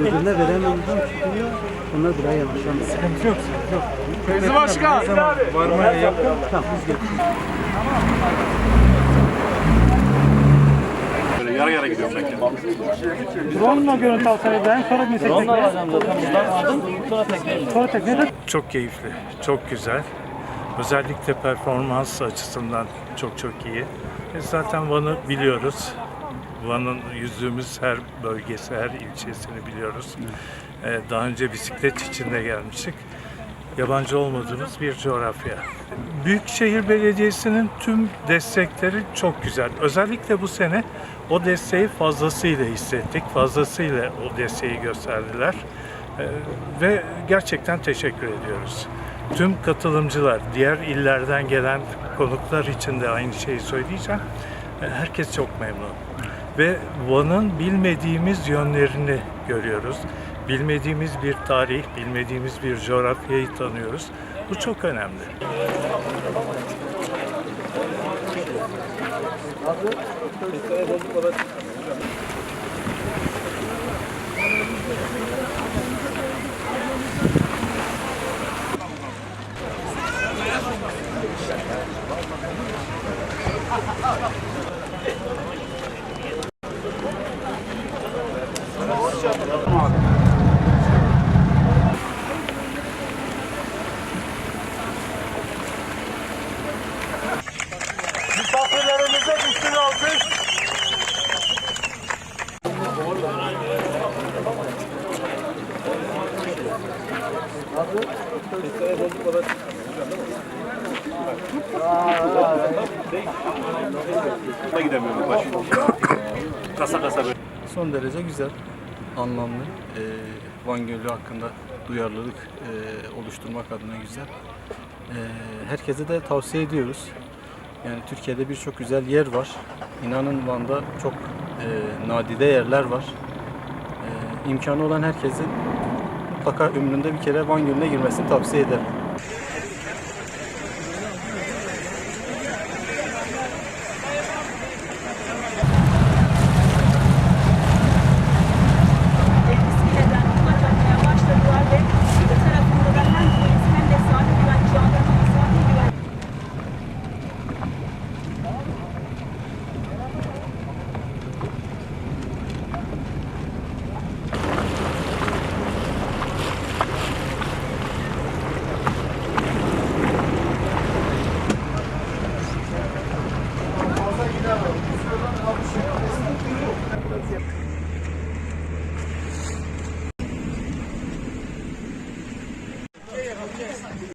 Ödüne veremem çıkıyor. Onlar biraz yavaşlamış. Sıkıntı yok, sıkıntı yok. Fevzi Başkan. Varmaya yaptım. Tamam, biz Drone'la görüntü alsaydı en sonra bir Drone'la alacağım zaten buradan aldım. Sonra tekneyle. Sonra tekneyle. Çok keyifli, çok güzel. Özellikle performans açısından çok çok iyi. E zaten Van'ı biliyoruz. Van'ın yüzdüğümüz her bölgesi, her ilçesini biliyoruz. E, daha önce bisiklet içinde gelmiştik. Yabancı olmadığımız bir coğrafya. Büyükşehir Belediyesi'nin tüm destekleri çok güzel. Özellikle bu sene o desteği fazlasıyla hissettik. Fazlasıyla o desteği gösterdiler. Ee, ve gerçekten teşekkür ediyoruz. Tüm katılımcılar, diğer illerden gelen konuklar için de aynı şeyi söyleyeceğim. Ee, Herkes çok memnun. Ve Van'ın bilmediğimiz yönlerini görüyoruz. Bilmediğimiz bir tarih, bilmediğimiz bir coğrafyayı tanıyoruz. Bu çok önemli. Misafirlerimize Kasa kasa böyle. Son derece güzel, anlamlı. Ee, Van Gölü hakkında duyarlılık e, oluşturmak adına güzel. Ee, herkese de tavsiye ediyoruz. Yani Türkiye'de birçok güzel yer var. İnanın Van'da çok e, nadide yerler var. E, imkanı olan herkesin mutlaka ömründe bir kere Van Gölü'ne girmesini tavsiye ederim. Yes.